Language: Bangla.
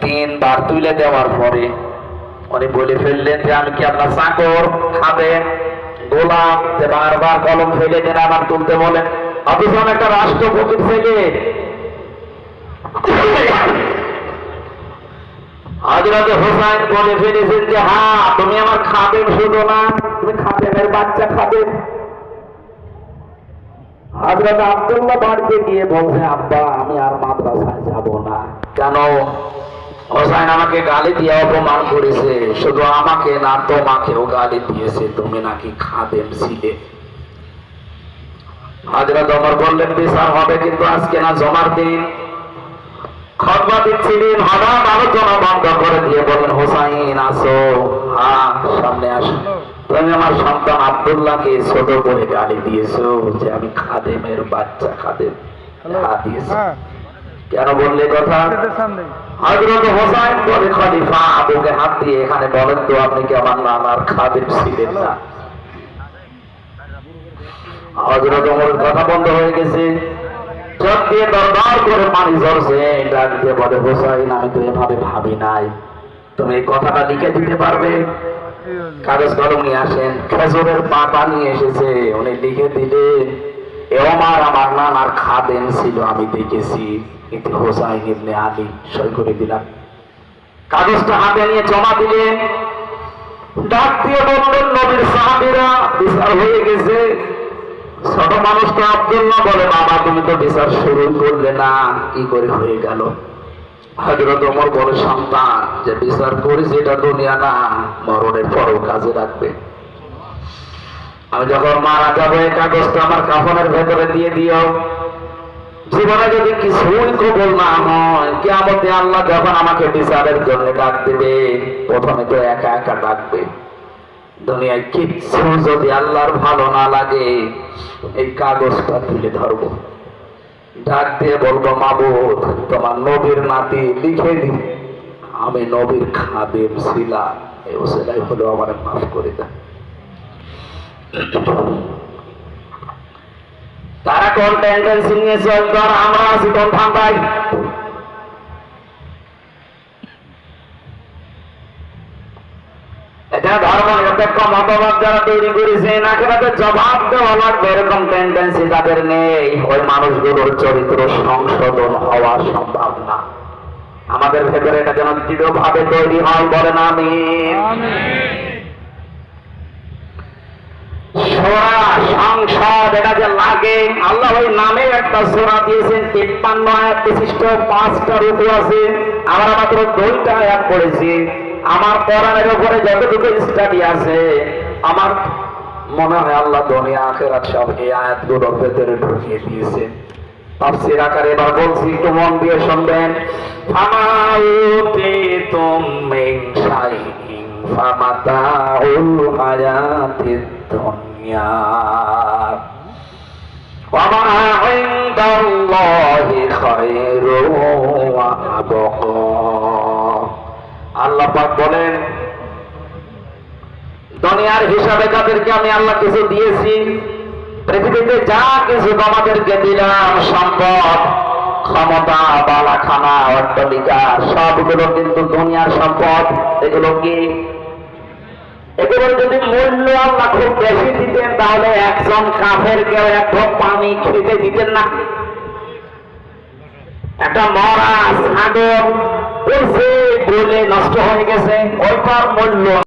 তিনবার তুলে দেওয়ার পরে উনি বলে ফেললেন যে, আমি কি আপনার চাকর খাবেন গোলাম? যে বারবার কলম ফেলে দেন, আবার তুলতে বলেন। আমি একটা রাষ্ট্রপতির ছেলে হজরত হোসাইন বলে ফেলেছেন যে হ্যাঁ তুমি আমার খাবেন শুধু না, তুমি খাবেনের বাচ্চা খাবেন হজরত আব্দুল্লাহ বাড়িতে গিয়ে বলছে, আব্বা, আমি আর মাদ্রাসায় যাব না। কেন? হোসাইন আমাকে গালি দিয়ে অপমান করেছে। শুধু আমাকে না, তোমাকেও গালি দিয়েছে। তুমি নাকি খাদেম ছিলে? হজরত অমর বললেন বিচার হবে কিন্তু আজকে না জমার দিন? খতবা দিচ্ছিলেন হঠাৎ আলোচনা বন্ধ করে দিয়ে বলেন হোসাইন আসো। হ্যাঁ সামনে আসো। তুমি আমার সন্তান আব্দুল্লাহকে ছোট করে গালি দিয়েছ যে আমি খাদেমের বাচ্চা খাদেম। হ্যাঁ হ্যাঁ। কেন বললে কথা? হজরত হোসাইন বলে খলিফা আবুকে হাত দিয়ে এখানে বলেন তো আপনি কি আমার নানার খাদেম ছিলেন না? হজরত ওমরের কথা বন্ধ হয়ে গেছে। আমি নিয়ে দেখেছি। হোসাইন ইবনে সই করে দিলাম। কাগজটা হাতে নিয়ে জমা দিলেন। ডাক দিয়ে বললেন, নবীর সাহাবীরা, বিচার হয়ে গেছে। ছোট মানুষ তো আব্দুল্লাহ বলে, বাবা, তুমি তো বিচার শুরু করলে না, কি করে হয়ে গেল? বলে, সন্তান, যে বিচার দুনিয়া না, মরণের পরও কাজে রাখবে আমি যখন মারা যাব, এই কাগজটা আমার কাফনের ভেতরে দিয়ে দিও। জীবনে যদি কিছুই কবল না হয় আল্লাহ যখন আমাকে বিচারের জন্য ডাক দেবে, প্রথমে তো একা একা ডাকবে। দুনিয়ায় কিচ্ছু যদি আল্লাহর ভালো না লাগে, এই কাগজটা তুলে ধরবো। ডাক দিয়ে বলব, মাবুদ, তোমার নবীর নাতি লিখে দি আমি নবীর খাদেম ছিলাম। এই ওসিলাই হলো আমার মাফ করে দেয় তারা কোন টেন্ডেন্সি নিয়ে চলতো আমরা আছি কোন ঠান্ডায় এটা ধর্ম নিরপেক্ষ মতবাদ যারা তৈরি করেছেন একেবারে জবাব দেওয়া লাগবে? এরকম টেন্ডেন্সি তাদের নেই। ওই মানুষগুলোর চরিত্র সংশোধন হওয়া সম্ভব না আমাদের ভেতরে এটা যেন দৃঢ়ভাবে তৈরি হয় বলেন আমি সংসদ, এটা যে লাগে, আল্লাহ ওই নামে একটা সোরা দিয়েছেন, তিপ্পান্ন আয়াত বিশিষ্ট, পাঁচটা রূপ আছে। আমরা মাত্র দুইটা আয়াত পড়েছি। আমার কোরআনের উপরে যতটুকু স্টাডি আছে, আমার মনে হয় আল্লাহ দুনিয়া সব এই আয়াতগুলোর ভেতরে ঢুকিয়ে দিয়েছে। তাফসীর আকারে এবার বলছি, একটু মন দিয়ে শুনবেন। ফামাউতি শাইইন ফামাতাউল হায়াতিদ দুনিয়া। ওয়ামা ইনদাল্লাহি খায়রু ওয়া পাক বলেন, দুনিয়ার হিসাবে তাদেরকে আমি আল্লাহ কিছু দিয়েছি, পৃথিবীতে যা কিছু তোমাদেরকে দিলাম, সম্পদ, ক্ষমতা, বালাখানা, অট্টলিকা, সবগুলো কিন্তু দুনিয়ার সম্পদ। এগুলো কি? এগুলোর যদি মূল্য আল্লাহ খুব বেশি দিতেন, তাহলে একজন কাফের কেউ এক পানি খেতে দিতেন না। একটা মরা ছাগল যে বলে নষ্ট হয়ে গেছে ওইটার মূল্য